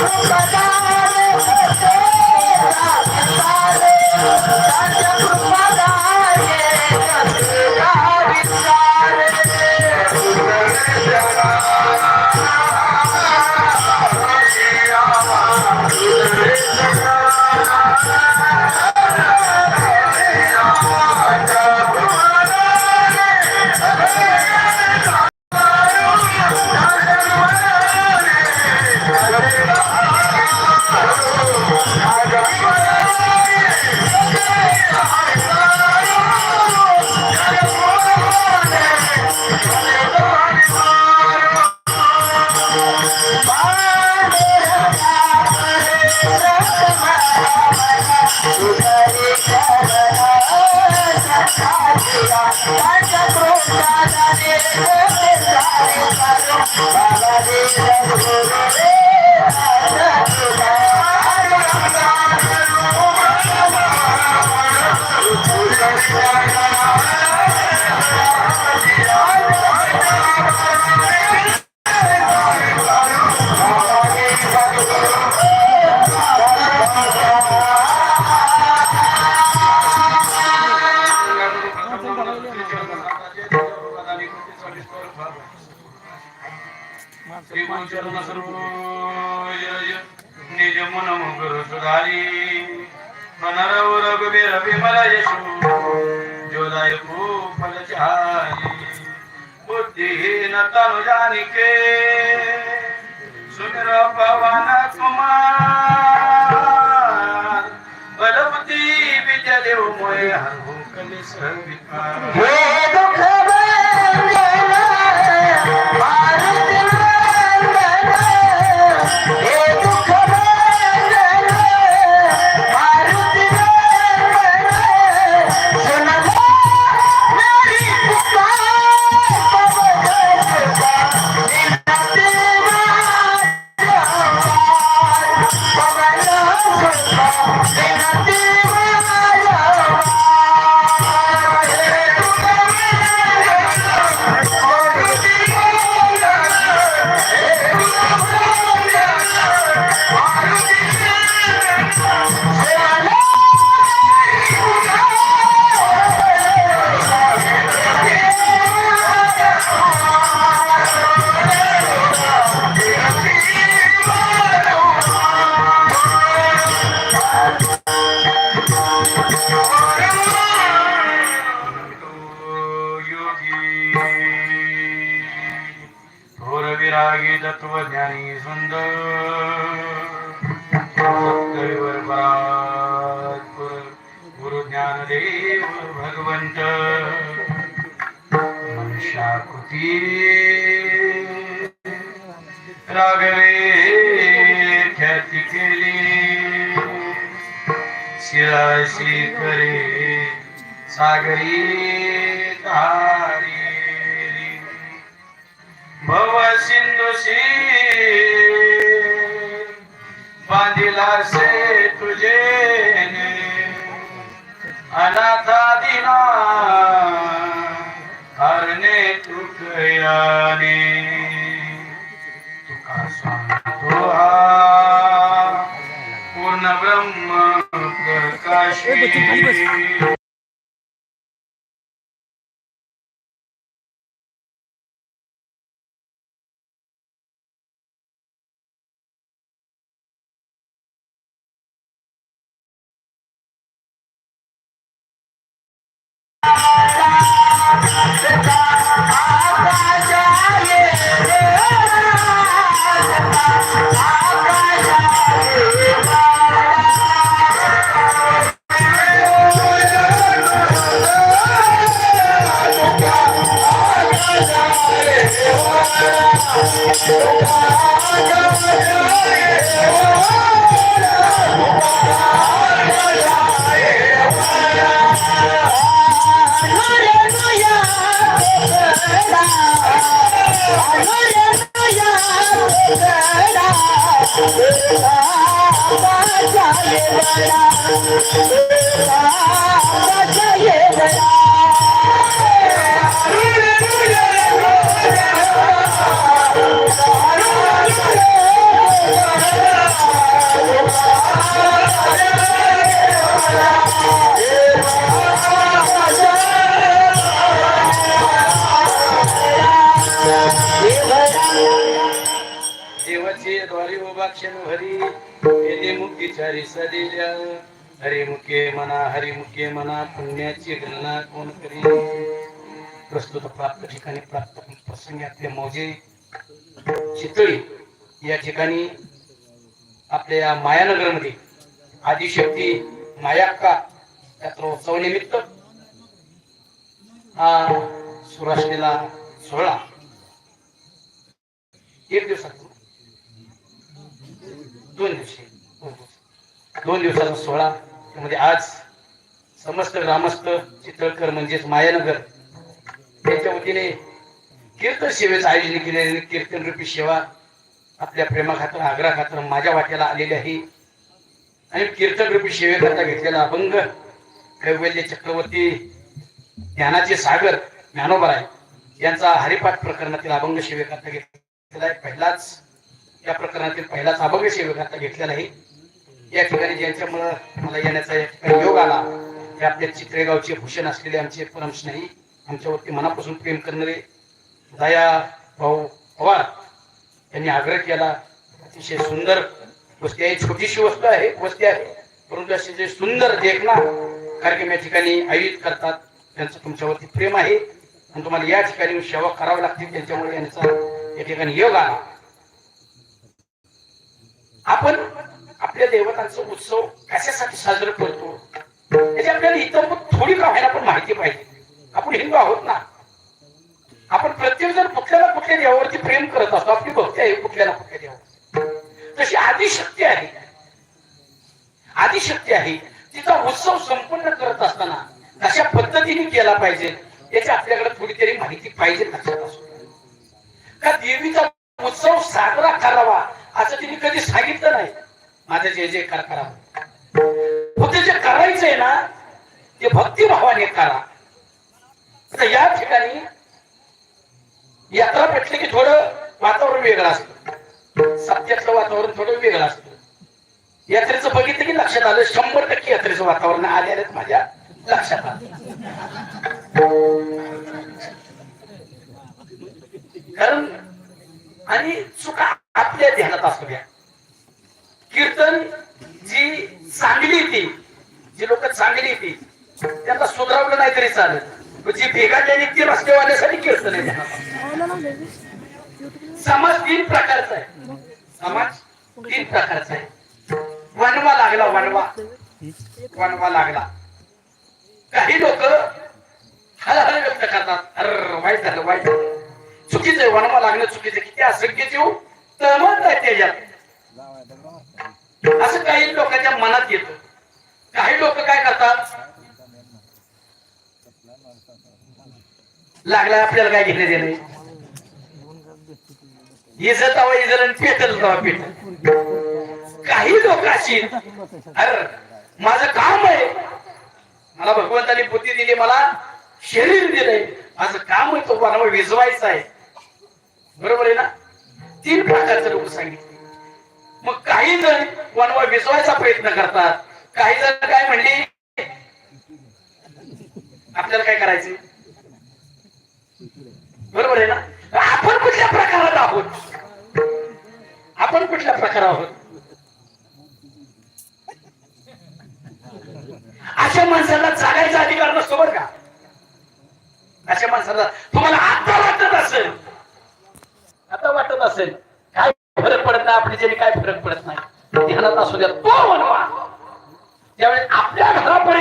কথা Yeah. निज मन मुगर सुधारी मनरव रघुबीर विमल फल चारी बुद्धिहीन तनु जानिके सुमिर पवन कुमार देव मोय विकार तत्वज्ञानी सुंदर सत्करिवर परात्पर गुरु ज्ञानदेव भगवंत. मनुष्याकृती. राघवे ख्याती केली. शिराशी करे सागरी सिंधुशी बांधिला से तुझे अनाथा दिना हरणे तुकयाने तुका सांगतो हा पूर्ण ब्रह्म प्रकाश। दारी हरी क्षण हरी हरिमुखे मना हरिमुखे मना पुण्याची गणना कोण करी? प्रस्तुत प्राप्त ठिकाणी प्राप्त प्रसंगी आपले मौजे चितळी. या ठिकाणी आपल्या या मायानगरमध्ये आदिशक्ती मायाक्का यात्रोत्सव निमित्त हा सुरासलेला सोहळा. एक दिवसात दोन दिवशी दोन दिवसाचा सोहळा. त्यामध्ये आज समस्त ग्रामस्थ चितळकर म्हणजेच मायानगर यांच्या वतीने कीर्तन सेवेचं आयोजन केलेले कीर्तन रूपी सेवा आपल्या प्रेमाखात्र आग्रा खातर माझ्या वाट्याला आलेली आहे. आणि कीर्तन रूपी सेवेकरता घेतलेला अभंग कैवल्य चक्रवर्ती ज्ञानाचे सागर ज्ञानोबर आहे यांचा हरिपाठ प्रकरणातील अभंग सेवेकरता घेतलेला आहे. पहिलाच या प्रकरणातील पहिलाच अभंग सेवेकरता घेतलेला आहे. या ठिकाणी ज्यांच्यामुळं मला येण्याचा योग आला ते आपल्या चित्रेगावचे भूषण असलेले आमचे परमस्नेही आमच्यावरती मनापासून प्रेम करणारे दया भाऊ पवार यांनी आग्रह केला. अतिशय सुंदर वस्ती आहे. छोटीशी वस्तू आहे वस्ती आहे. परंतु असे जे सुंदर देखना कार्यक्रम या ठिकाणी आयोजित करतात त्यांचं तुमच्यावरती प्रेम आहे. आणि तुम्हाला या ठिकाणी सेवा करावी लागते त्यांच्यामुळे यांचा या ठिकाणी योग आला. आपण आपल्या देवतांचा उत्सव कशासाठी साजरा करतो? त्याची आपल्याला इतर थोडी का व्हायला पण माहिती पाहिजे. आपण हिंदू आहोत ना. आपण प्रत्येक जण कुठल्या ना कुठल्या देवावरती प्रेम करत असतो. आपली भक्ती आहे कुठल्या ना कुठल्या देवावर तशी आदिशक्ती आहे. आदिशक्ती आहे. तिचा उत्सव संपन्न करत असताना कशा पद्धतीने केला पाहिजे याची आपल्याकडे थोडी तरी माहिती पाहिजे का देवीचा उत्सव साजरा करावा असं तिने कधी सांगितलं नाही. माझं जे जे कर करा फक्त जे करायचंय ना ते भक्तिभावाने करा. तर या ठिकाणी यात्रा म्हटली की थोडं वातावरण वेगळं असतं. सत्यातलं वातावरण थोडं वेगळं असतं. यात्रेचं बघितलं की लक्षात आलं शंभर टक्के यात्रेचं वातावरण आलेलं माझ्या लक्षात आलं. कारण आणि चुका आपल्या ध्यानात असू द्या. कीर्तन जी चांगली ती जी लोक चांगली ती त्यांना सुधारवलं नाही तरी चालेल जी भेगाडलेली ती रस्तेवाल्यासाठी कीर्तन आहे. समाज तीन प्रकारचा आहे. समाज तीन प्रकारचा आहे. वनवा लागला वनवा वनवा लागला. काही लोक हळहळ व्यक्त करतात. अर वाईट झालं वाईट झालं. चुकीचं आहे वनवा लागणं चुकीचं आहे. किती असंख्य जीव तळमळत आहे त्याच्यात. असं काही लोकांच्या मनात येतं. काही लोक काय करतात? लागला आपल्याला काय घेणे देणे? इजत हवा इजल आणि पेटल तवा पेटल काही लोक अशी अरे माझं काम आहे. मला भगवंताने बुद्धी दिली मला शरीर दिलंय. माझं काम आहे तो मला विजवायचं आहे. बरोबर आहे ना? तीन प्रकारचे लोक सांगितले. मग काही जण कोणावर विसवायचा प्रयत्न करतात. काही जण काय म्हणले? आपल्याला काय करायचं? बरोबर आहे ना? आपण कुठल्या प्रकारात आहोत? आपण कुठल्या प्रकार आहोत? अशा माणसाला जागायचा अधिकार नसतो बर का? अशा माणसाला तुम्हाला आता वाटत असेल आता वाटत असेल पडत नाही आपली जरी काय फरक पडत नाही. ध्यानात असू द्या तो म्हणवा. त्यावेळी आपल्या घरापर्यंत